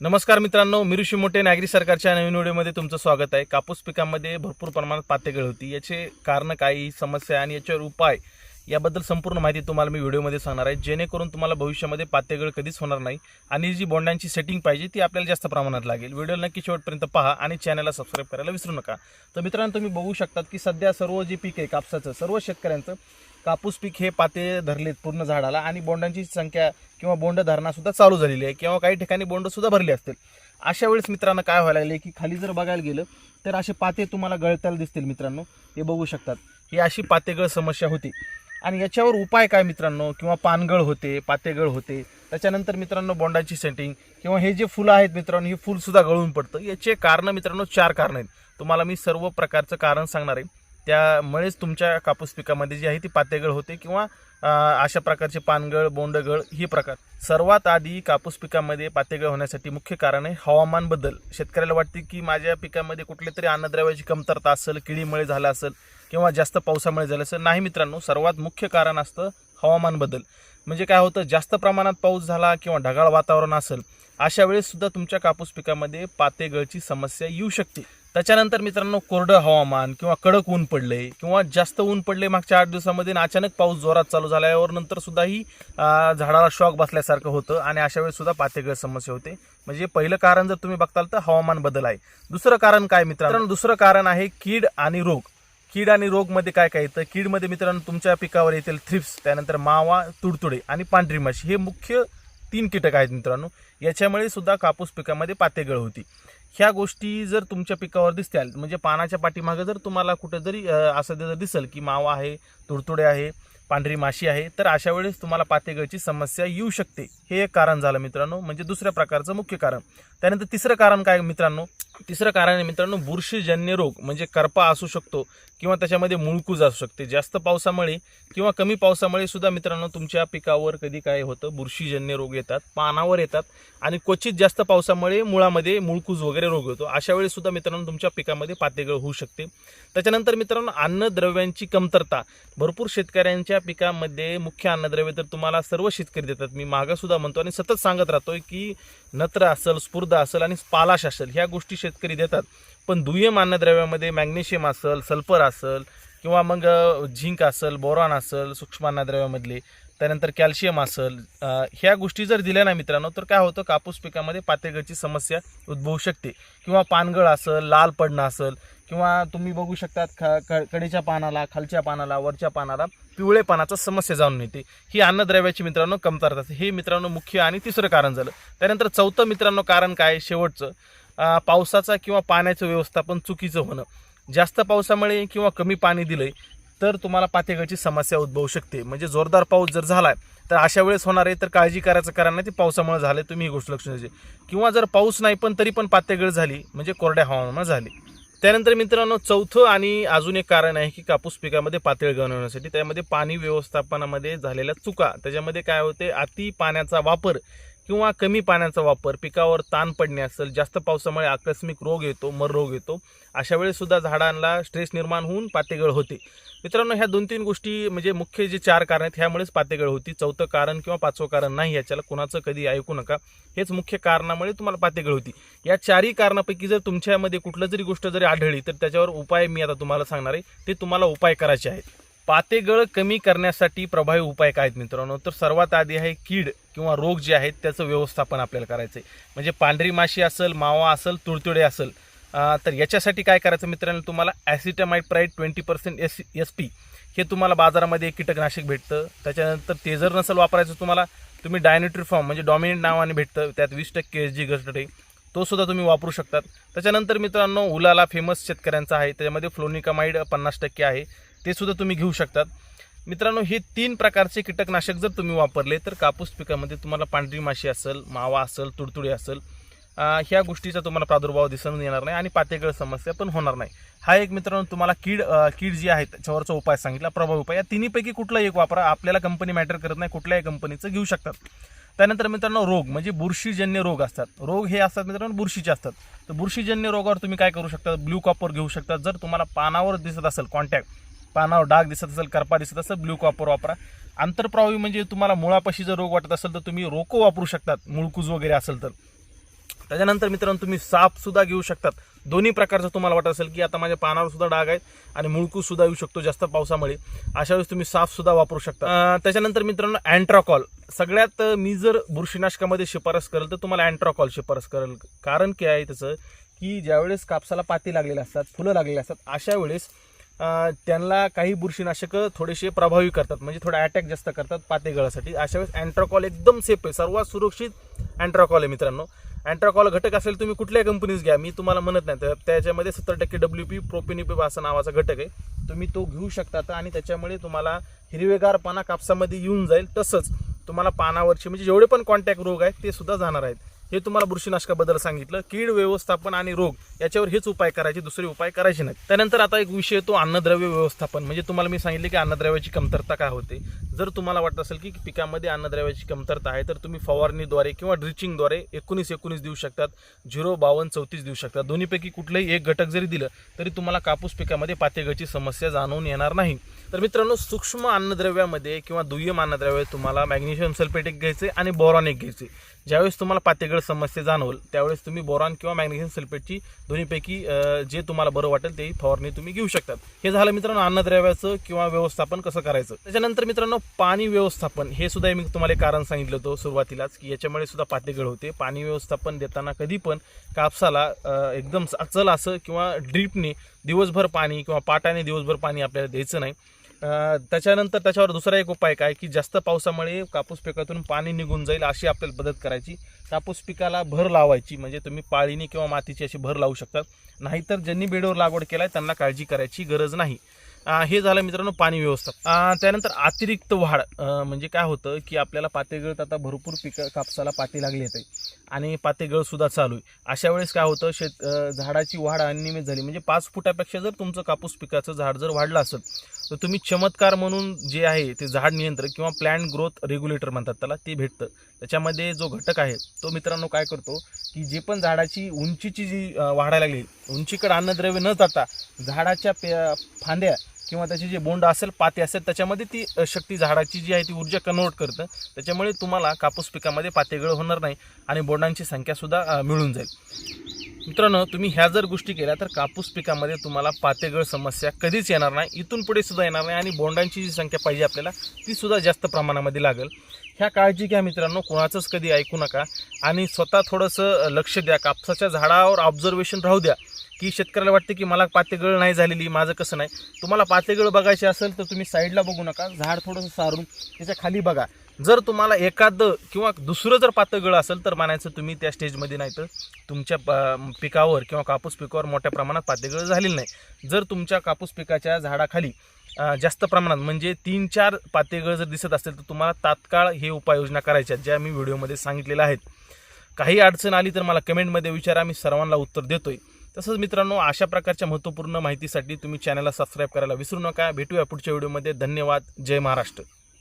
नमस्कार मित्रांनो मी ऋषी मोठे नागरी सरकारच्या नवीन व्हिडिओमध्ये तुमचं स्वागत आहे. कापूस पिकामध्ये भरपूर प्रमाणात पातेगळ होती. याचे कारण काही समस्या आणि याच्यावर उपाय याबद्दल संपूर्ण माहिती तुम्हाला मी व्हिडिओमध्ये सांगणार आहे. जेणेकरून तुम्हाला भविष्यामध्ये पातेगळ कधीच होणार नाही आणि जी बोंडांची सेटिंग पाहिजे ती आपल्याला जास्त प्रमाणात लागेल. व्हिडिओ नक्की शेवटपर्यंत पहा आणि चॅनलला सबस्क्राईब करायला विसरू नका. तर मित्रांनो तुम्ही बघू शकतात की सध्या सर्व जे पीक आहे कापसाचं सर्व शेतकऱ्यांचं कापूस पीक हे पाते धरलेत पूर्ण झाडाला आणि बोंडांची संख्या किंवा बोंड धरणासुद्धा चालू झालेली आहे किंवा काही ठिकाणी बोंडसुद्धा भरली असतील. अशा वेळेस मित्रांनो काय व्हायला लागले की खाली जर बघायला गेलं तर असे पाते तुम्हाला गळताना दिसतील मित्रांनो. हे बघू शकतात. ही अशी पातेगळ समस्या होती. आणि याच्यावर उपाय काय मित्रांनो? किंवा पानगळ होते पातेगळ होते. त्याच्यानंतर मित्रांनो बोंडाची सेटिंग किंवा हे जे फुलं आहेत मित्रांनो हे फुलसुद्धा गळून पडतं. याचे कारण मित्रांनो चार कारणं आहेत. तुम्हाला मी सर्व प्रकारचं कारण सांगणार आहे. त्यामुळेच तुमच्या कापूस पिकामध्ये जी आहे ती पातेगळ होते किंवा अशा प्रकारचे पानगळ बोंडगळ ही प्रकार. सर्वात आधी कापूस पिकामध्ये पातेगळ होण्यासाठी मुख्य कारण आहे हवामान बदल. शेतकऱ्याला वाटते की माझ्या पिकामध्ये कुठले तरी अन्नद्रव्याची कमतरता असेल किडीमुळे झालं असेल किंवा जास्त पावसामुळे झालं असेल नाही मित्रांनो सर्वात मुख्य कारण असतं हवामान बदल. म्हणजे काय होतं जास्त प्रमाणात पाऊस झाला किंवा ढगाळ वातावरण असेल अशा वेळेस सुद्धा तुमच्या कापूस पिकामध्ये पातेगळची समस्या येऊ शकते. त्याच्यानंतर मित्रांनो कोरडं हवामान किंवा कडक ऊन पडले किंवा जास्त ऊन पडले मागच्या आठ दिवसामध्ये अचानक पाऊस जोरात चालू झाल्यावर नंतर सुद्धा ही झाडाला शॉक बसल्यासारखं होतं आणि अशा वेळेस सुद्धा पातेगळ समस्या होते. म्हणजे पहिलं कारण जर तुम्ही बघताल तर हवामान बदल आहे. दुसरं कारण काय मित्रांनो? दुसरं कारण आहे कीड आणि रोग. कीड आणि रोगमध्ये काय काय येतं? कीडमध्ये मित्रांनो तुमच्या पिकावर येतील थ्रिप्स त्यानंतर मावा तुडतुडे आणि पांढरी माशी हे मुख्य तीन कीटक आहेत मित्रांनो. याच्यामुळे सुद्धा कापूस पिकामध्ये पातेगळ होती. ह्या गोष्टी जर तुमच्या पिकावर दिसत्याल म्हणजे पानाच्या पाठीमागं जर तुम्हाला कुठं जरी असं जर दिसेल की मावा आहे तुडतुडे आहे पांढरी माशी आहे तर अशा वेळेस तुम्हाला पातेगळची समस्या येऊ शकते. हे एक कारण झालं मित्रांनो म्हणजे दुसऱ्या प्रकारचं मुख्य कारण. त्यानंतर तिसरं कारण काय मित्रांनो? तिसरं कारण आहे मित्रांनो बुरशीजन्य रोग म्हणजे करपा असू शकतो किंवा त्याच्यामध्ये मुळकूज असू शकते. जास्त पावसामुळे किंवा कमी पावसामुळे सुद्धा मित्रांनो तुमच्या पिकावर कधी काय होतं बुरशीजन्य रोग येतात पानावर येतात आणि क्वचित जास्त पावसामुळे मुळामध्ये मुळकूज वगैरे रोग होतो. अशा वेळी सुद्धा मित्रांनो तुमच्या पिकामध्ये पातेगळ होऊ शकते. त्याच्यानंतर मित्रांनो अन्नद्रव्यांची कमतरता. भरपूर शेतकऱ्यांच्या पिकामध्ये मुख्य अन्नद्रव्य तर तुम्हाला सर्व शेतकरी देतात. मी मागं सुद्धा म्हणतो आणि सतत सांगत राहतोय की नत्र असेल स्फुर्द असेल आणि पालाश असेल ह्या गोष्टी शेतकरी देतात. पण दुय्यम अन्नद्रव्यामध्ये मॅग्नेशियम असेल सल्फर असेल किंवा मग झिंक असेल बोरॉन असेल सूक्ष्म अन्नद्रव्यामधले त्यानंतर कॅल्शियम असेल ह्या गोष्टी जर दिल्या ना मित्रांनो तर काय होतं? कापूस पिकामध्ये पातेगळची समस्या उद्भवू शकते. किंवा पानगळ असेल लाल पडणं असेल किंवा तुम्ही बघू शकतात ख कडेच्या पानाला खालच्या पानाला वरच्या पानाला पिवळेपणाचा समस्या जाणून येते. ही अन्नद्रव्याची मित्रांनो कमतरता असते. हे मित्रांनो मुख्य आणि तिसरं कारण झालं. त्यानंतर चौथं मित्रांनो कारण काय? शेवटचं. पावसाचा किंवा पाण्याचं व्यवस्थापन चुकीचं होणं. जास्त पावसामुळे किंवा कमी पाणी दिलंय तर तुम्हाला पातेगाची समस्या उद्भवू शकते. म्हणजे जोरदार पाऊस जर झालाय तर अशा वेळेस होणार आहे तर काळजी करायचं कारण नाही ती पावसामुळे झाले तुम्ही ही गोष्ट लक्ष द्यायची किंवा जर पाऊस नाही पण तरी पण पातेगळ झाली म्हणजे कोरड्या हवामानात झाली. त्यानंतर मित्रांनो चौथं आणि अजून एक कारण आहे की कापूस पिकामध्ये पातळ गणवण्यासाठी त्यामध्ये पाणी व्यवस्थापनामध्ये झालेल्या चुका. त्याच्यामध्ये काय होते अति पाण्याचा वापर किंवा कमी पाण्याचा वापर पिकावर ताण पडणे असेल जास्त पावसामुळे आकस्मिक रोग येतो मर रोग येतो अशा वेळेसुद्धा झाडांना स्ट्रेस निर्माण होऊन पातेगळ होते. मित्रांनो ह्या दोन तीन गोष्टी म्हणजे मुख्य जे चार कारण आहेत ह्यामुळेच पातेगळ होती. चौथं कारण किंवा पाचवं कारण नाही याच्याला कुणाचं कधी ऐकू नका. हेच मुख्य कारणामुळे तुम्हाला पातेगळ होती. या चारही कारणापैकी जर तुमच्यामध्ये कुठलं जरी गोष्ट जरी आढळली तर त्याच्यावर उपाय मी आता तुम्हाला सांगणार आहे. ते तुम्हाला उपाय करायचे आहेत. पातेगळ कमी करण्यासाठी प्रभावी उपाय काय आहेत मित्रांनो? तर सर्वात आधी आहे कीड किंवा रोग जे आहेत त्याचं व्यवस्थापन आपल्याला करायचं आहे म्हणजे पांढरी माशी असेल मावा असेल तुडतुडे असेल तर याच्यासाठी काय करायचं मित्रांनो तुम्हाला? Acetamiprid twenty percent S S P हे तुम्हाला बाजारामध्ये कीटकनाशक भेटतं. त्याच्यानंतर ते जर नसेल वापरायचं तुम्हाला तुम्ही डायनेट्रिफॉर्म म्हणजे डॉमिनेंट नावाने भेटतं त्यात वीस टक्के एस जी घसट तो सुद्धा तुम्ही वापरू शकतात. त्याच्यानंतर मित्रांनो उलाला फेमस शेतकऱ्यांचा आहे. त्याच्यामध्ये फ्लोनिकामाइड पन्नास टक्के आहे. ते सुद्धा तुम्ही घेऊ शकतात. मित्रांनो हे तीन प्रकारचे कीटकनाशक जर तुम्ही वापरले तर कापूस पिकामध्ये तुम्हाला पांढरी माशी असेल मावा असेल तुडतुडी असेल ह्या गोष्टीचा तुम्हाला प्रादुर्भाव दिसून येणार नाही आणि पातेगळ समस्या पण होणार नाही. हा एक मित्रांनो तुम्हाला कीड कीड जी आहे त्याच्यावरचा उपाय सांगितला प्रभावी उपाय. या तिन्हीपैकी कुठला एक वापरा आपल्याला कंपनी मॅटर करत नाही कुठल्याही कंपनीचं घेऊ शकतात. त्यानंतर मित्रांनो रोग म्हणजे बुरशीजन्य रोग असतात. रोग हे असतात मित्रांनो बुरशीचे असतात. तर बुरशीजन्य रोगावर तुम्ही काय करू शकता? ब्ल्यू कॉपर घेऊ शकता. जर तुम्हाला पानावर दिसत असेल कॉन्टॅक्ट पानावर डाग दिसत असेल करपा दिसत असेल ब्ल्यू कॉपर वापरा. आंतरप्रवाही म्हणजे तुम्हाला मुळापाशी जर रोग वाटत असेल तर तुम्ही रोको वापरू शकतात मुळकूज वगैरे असेल तर. त्याच्यानंतर मित्रांनो तुम्ही सापसुद्धा घेऊ शकतात. दोन्ही प्रकारचं तुम्हाला वाटत असेल की आता माझ्या पानावर सुद्धा डाग आहेत आणि मुळकूससुद्धा येऊ शकतो जास्त पावसामुळे. अशा वेळेस तुम्ही सापसुद्धा वापरू शकता. त्याच्यानंतर मित्रांनो अँट्राकॉल. सगळ्यात मी जर बुरशीनाशकामध्ये शिफारस करेल तर तुम्हाला अँट्राकॉल शिफारस करेल. कारण काय आहे त्याचं की ज्यावेळेस कापसाला पाती लागलेले असतात फुलं लागलेली असतात अशा वेळेस त्यांना काही बुरशीनाशकं थोडेसे प्रभावी करतात. म्हणजे थोडा अटॅक जास्त करतात पाते गळासाठी अशा वेळेस अँट्राकॉल एकदम सेफ आहे. सर्वात सुरक्षित अँट्राकॉल आहे मित्रांनो. अँट्राकॉल घटक असेल तुम्ही कुठल्याही कंपनीज घ्या. मी तुम्हाला म्हणत नाही. तर त्याच्यामध्ये सत्तर टक्के डब्ल्यू पी प्रोपिनिपी असा नावाचा घटक आहे. तुम्ही तो घेऊ शकता आणि त्याच्यामुळे तुम्हाला हिरवेगार पाना कापसामध्ये येऊन जाईल. तसंच तुम्हाला पानावरचे म्हणजे जेवढे पण कॉन्टॅक्ट रोग आहेत ते सुद्धा जाणार आहेत. हे तुम्हाला बुरशीनाशकाबद्दल सांगितलं. कीड व्यवस्थापन आणि रोग याच्यावर हेच उपाय करायचे दुसरे उपाय करायचे नाही त्यानंतर आता एक विषय तो अन्नद्रव्य व्यवस्थापन. म्हणजे तुम्हाला मी सांगितले की अन्नद्रव्याची कमतरता काय होते. जर तुम्हाला वाटत असेल की पिकामध्ये अन्नद्रव्याची कमतरता आहे तर तुम्ही फवारणीद्वारे किंवा ड्रिचिंगद्वारे एकोणीस एकोणीस देऊ शकतात झिरो बावन्न चौतीस देऊ शकतात. दोन्हीपैकी कुठलंही एक घटक जरी दिलं तरी तुम्हाला कापूस पिकामध्ये पातेगळची समस्या जाणवून येणार नाही. तर मित्रांनो सूक्ष्म अन्नद्रव्यामध्ये किंवा दुय्यम अन्नद्रव्य तुम्हाला मॅग्नेशियम सल्फेट एक घ्यायचे आणि बोरॉन एक घ्यायचे ज्यावेळेस तुम्हाला पातेगळ समस्या जाणवल त्यावेळेस तुम्ही बोरॉन किंवा मॅग्नेशियम सल्फेटची दोन्हीपैकी जे तुम्हाला बरं वाटेल ते फवारणी तुम्ही घेऊ शकतात. हे झालं मित्रांनो अन्नद्रव्याचं किंवा व्यवस्थापन कसं करायचं? त्याच्यानंतर मित्रांनो पाणी व्यवस्थापन हे सुद्धा मी तुम्हाला कारण सांगितलं होतं सुरुवातीलाच की याच्यामुळे सुद्धा पातेगळ होते. पाणी व्यवस्थापन देताना कधी पण कापसाला एकदम अचल असं किंवा ड्रीपने दिवसभर पाणी किंवा पाटाने दिवसभर पाणी आपल्याला द्यायचं नाही. त्याच्यानंतर त्याच्यावर दुसरा एक उपाय काय की जास्त पावसामुळे कापूस पिकातून पाणी निघून जाईल अशी आपल्याला मदत करायची. कापूस पिकाला भर लावायची म्हणजे तुम्ही पाळीने किंवा मातीची अशी भर लावू शकतात नाहीतर ज्यांनी बेडवर लागवड केलाय त्यांना काळजी करायची गरज नाही. हे झालं मित्रांनो पाणी व्यवस्था. त्यानंतर अतिरिक्त वाढ म्हणजे काय होतं की आपल्याला पातेगळत आता भरपूर पिकं कापसाला पाती लागली येते आणि पाते गळसुद्धा चालू आहे. अशा वेळेस काय होतं शेत झाडाची वाढ अनियमित झाली. म्हणजे पाच फुटापेक्षा जर तुमचं कापूस पिकाचं झाड जर वाढलं असेल तर तुम्ही चमत्कार म्हणून जे आहे ते झाड नियंत्रण किंवा प्लॅन ग्रोथ रेग्युलेटर म्हणतात त्याला ते भेटतं. त्याच्यामध्ये जो घटक आहे तो मित्रांनो काय करतो की जे पण झाडाची उंचीची जी वाढायला लागली उंचीकडे अन्नद्रव्य न जाता झाडाच्या पे फांद्या किंवा त्याचे जे बोंड असेल पाते असेल त्याच्यामध्ये ती शक्ती झाडाची जी आहे ती ऊर्जा कन्वर्ट करतं. त्याच्यामुळे तुम्हाला कापूस पिकामध्ये पातेगळ होणार नाही आणि बोंडांची संख्यासुद्धा मिळून जाईल. मित्रांनो तुम्ही ह्या जर गोष्टी केल्या तर कापूस पिकामध्ये तुम्हाला पातेगळ समस्या कधीच येणार नाही. इथून पुढे सुद्धा येणार नाही आणि बोंडांची जी संख्या पाहिजे आपल्याला ती सुद्धा जास्त प्रमाणामध्ये लागेल. ह्या काळजी घ्या मित्रांनो कोणाचंच कधी ऐकू नका आणि स्वतः थोडंसं लक्ष द्या. कापसाच्या झाडावर ऑब्झर्वेशन राहू द्या. की शेतकऱ्याला वाटते की मला पातेगळ नाही झालेली माझं कसं नाही. तुम्हाला पातेगळ बघायची असेल तर तुम्ही साईडला बघू नका. झाड थोडंसं सारून त्याच्याखाली बघा. जर तुम्हाला एखादं किंवा दुसरं जर पातगळ असेल तर मानायचं तुम्ही त्या स्टेजमध्ये नाही तर तुमच्या पिकावर किंवा कापूस पिकावर मोठ्या प्रमाणात पातेगळ झालेली नाही. जर तुमच्या कापूस पिकाच्या झाडाखाली जास्त प्रमाणात म्हणजे तीन चार पातेगळ जर दिसत असेल तर तुम्हाला तात्काळ हे उपाययोजना करायच्या ज्या मी व्हिडिओमध्ये सांगितलेल्या आहेत. काही अडचण आली तर मला कमेंटमध्ये विचारा मी सर्वांना उत्तर देतोय. तसंच मित्रांनो अशा प्रकारच्या महत्त्वपूर्ण माहितीसाठी तुम्ही चॅनलला सबस्क्राईब करायला विसरू नका. भेटूया पुढच्या व्हिडिओमध्ये धन्यवाद. जय महाराष्ट्र.